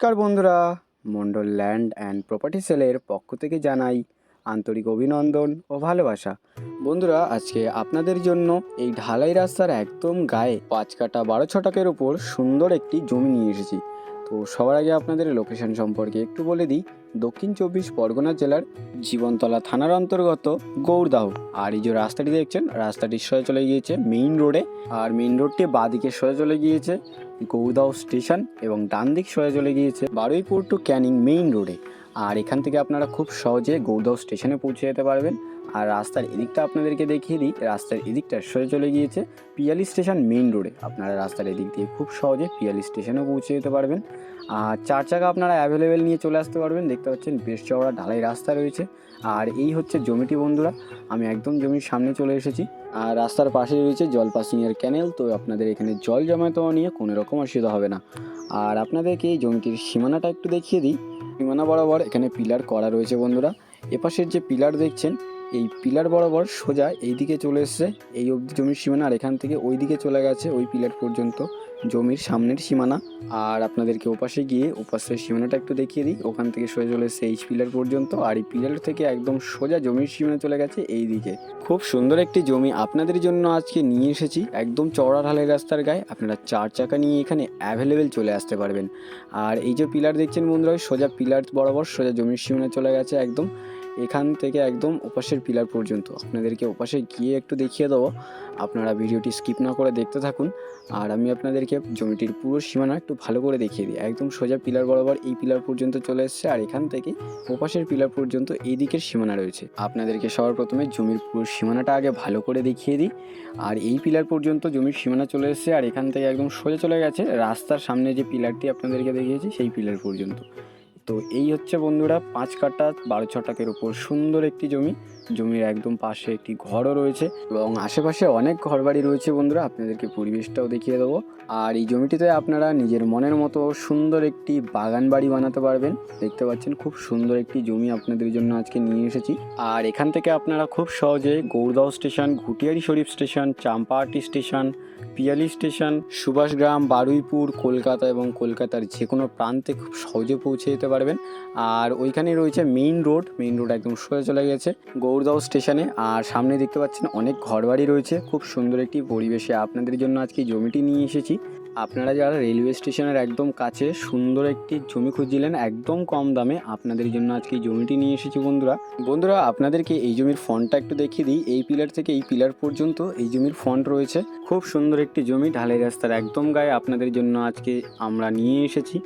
নমস্কার বন্ধুরা, Mondal land and property সেলের পক্ষ থেকে জানাই আন্তরিক অভিনন্দন ও ভালোবাসা। বন্ধুরা, আজকে আপনাদের জন্য এই ঢালাই রাস্তার একদম গায়ে পাঁচ কাটা বারো ছটাকের ওপর সুন্দর একটি জমি নিয়ে এসেছি। তো সবার আগে আপনাদের লোকেশন সম্পর্কে একটু বলে দিই। দক্ষিণ চব্বিশ পরগনা জেলার জীবনতলা থানার অন্তর্গত গৌরদাহ। আর এই যে রাস্তাটি দেখছেন, রাস্তাটি সোজা চলে গিয়েছে মেইন রোডে আর মেইন রোডটি বাঁদিকে সোজা চলে গিয়েছে। গৌদাও স্টেশন এবং ডান দিক সোজা চলে গিয়েছে বারুইপুর টু ক্যানিং মেইন রোডে। আর এখান থেকে আপনারা খুব সহজে গৌদাও স্টেশনে পৌঁছে যেতে পারবেন। আর রাস্তার এদিকটা আপনাদেরকে দেখিয়ে দিই। রাস্তার এদিকটা সরে চলে গিয়েছে পিয়ালি স্টেশন মেইন রোডে। আপনারা রাস্তার এদিক দিয়ে খুব সহজে পিয়ালি স্টেশনেও পৌঁছে যেতে পারবেন। আর চার চাকা আপনারা অ্যাভেলেবেল নিয়ে চলে আসতে পারবেন। দেখতে পাচ্ছেন বেশ চওড়া ঢালাই রাস্তা রয়েছে। আর এই হচ্ছে জমিটি বন্ধুরা। আমি একদম জমির সামনে চলে এসেছি। আর রাস্তার পাশে রয়েছে জল পাসিংয়ের ক্যানেল তো আপনাদের এখানে জল জমাতে নিয়ে কোনো রকম অসুবিধা হবে না। আর আপনাদেরকে এই জমিটির সীমানাটা একটু দেখিয়ে দিই। সীমানা বরাবর এখানে পিলার করা রয়েছে বন্ধুরা। এপাশের যে পিলার দেখছেন এই পিলার বরাবর সোজা এই দিকে চলে এসছে। এই অবধি জমির সীমানা আর এখান থেকে ওই দিকে চলে গেছে ওই পিলার পর্যন্ত জমির সামনের সীমানা। আর আপনাদেরকে ওপাশে গিয়ে ওপাশের সীমানাটা একটু দেখিয়ে দিই। ওখান থেকে সোজা চলে এসছে এই পিলার পর্যন্ত। আর এই পিলার থেকে একদম সোজা জমির সীমানা চলে গেছে এই দিকে খুব সুন্দর একটি জমি আপনাদের জন্য আজকে নিয়ে এসেছি। একদম চওড়া ঢালাই রাস্তার গায়ে আপনারা চার চাকা নিয়ে এখানে অ্যাভেলেবেল চলে আসতে পারবেন। আর এই যে পিলার দেখছেন বন্ধুরা, সোজা পিলার বরাবর সোজা জমির সীমানা চলে গেছে একদম। এখান থেকে একদম ওপাশের পিলার পর্যন্ত। আপনাদেরকে ওপাশে গিয়ে একটু দেখিয়ে দেবো। আপনারা ভিডিওটি স্কিপ না করে দেখতে থাকুন। আর আমি আপনাদেরকে জমিটির পুরো সীমানা একটু ভালো করে দেখিয়ে দিই। একদম সোজা পিলার বরাবর এই পিলার পর্যন্ত চলে এসছে। আর এখান থেকে ওপাশের পিলার পর্যন্ত এই দিকের সীমানা রয়েছে। আপনাদেরকে সবার প্রথমে জমির পুরো সীমানাটা আগে ভালো করে দেখিয়ে দিই। আর এই পিলার পর্যন্ত জমির সীমানা চলে এসছে। আর এখান থেকে একদম সোজা চলে গেছে। রাস্তার সামনে যে পিলারটি আপনাদেরকে দেখিয়েছি, সেই পিলার পর্যন্ত। তো এই হচ্ছে বন্ধুরা পাঁচ কাটা বারো ছটাকের ওপর সুন্দর একটি জমি। জমির একদম পাশে একটি ঘরও রয়েছে এবং আশেপাশে অনেক ঘরবাড়ি রয়েছে বন্ধুরা, আপনাদেরকে পরিবেশটাও দেখিয়ে দেবো। আর এই জমিটিতে আপনারা নিজের মনের মতো সুন্দর একটি বাগান বাড়ি বানাতে পারবেন। দেখতে পাচ্ছেন খুব সুন্দর একটি জমি আপনাদের জন্য আজকে নিয়ে এসেছি। আর এখান থেকে আপনারা খুব সহজে গৌরদাও station, Ghutiari Sharif station, Champahati station, Piyali station, Subhasgram, Baruipur, Kolkata এবং কলকাতার যে কোনো প্রান্তে খুব সহজে পৌঁছে যেতে পারবেন। আর ওইখানে রয়েছে মেইন রোড মেইন রোড একদম সোজা চলে গেছে গৌরদাও স্টেশনে আর সামনে দেখতে পাচ্ছেন অনেক ঘরবাড়ি রয়েছে, খুব সুন্দর একটি পরিবেশে। আপনাদের জন্য আজকে জমিটি নিয়ে এসেছি। আপনারা যারা রেলওয়ে স্টেশনের একদম কাছে সুন্দর একটি জমি খুঁজছিলেন, একদম কম দামে আপনাদের জন্য আজকে এই জমিটি নিয়ে এসেছি বন্ধুরা। বন্ধুরা, আপনাদেরকে এই জমির ফন্টটা একটু দেখিয়ে দিই। এই পিলার থেকে এই পিলার পর্যন্ত এই জমির ফন্ট রয়েছে। খুব সুন্দর একটি জমি, ঢালাই রাস্তার একদম গায়ে আপনাদের জন্য আজকে আমরা নিয়ে এসেছি।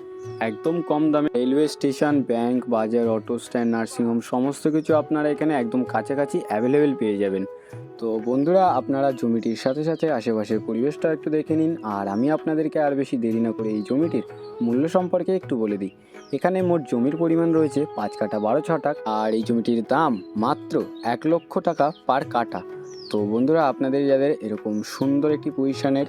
একদম কম দামে রেলওয়ে স্টেশন ব্যাংক বাজার অটো স্ট্যান্ড নার্সিংহোম সমস্ত কিছু আপনারা এখানে একদম কাছাকাছি অ্যাভেলেবেল পেয়ে যাবেন। তো বন্ধুরা, আপনারা জমিটির সাথে সাথে আশেপাশের পরিবেশটা একটু দেখে নিন, আর আমি আপনাদেরকে আর বেশি দেরি না করে এই জমিটির মূল্য সম্পর্কে একটু বলে দিই। এখানে মোট জমির পরিমাণ রয়েছে পাঁচ কাঠা বারো ছটাক, আর এই জমিটির দাম মাত্র এক লক্ষ টাকা পার কাঠা। তো বন্ধুরা, আপনাদের যাদের এরকম সুন্দর একটি পজিশনের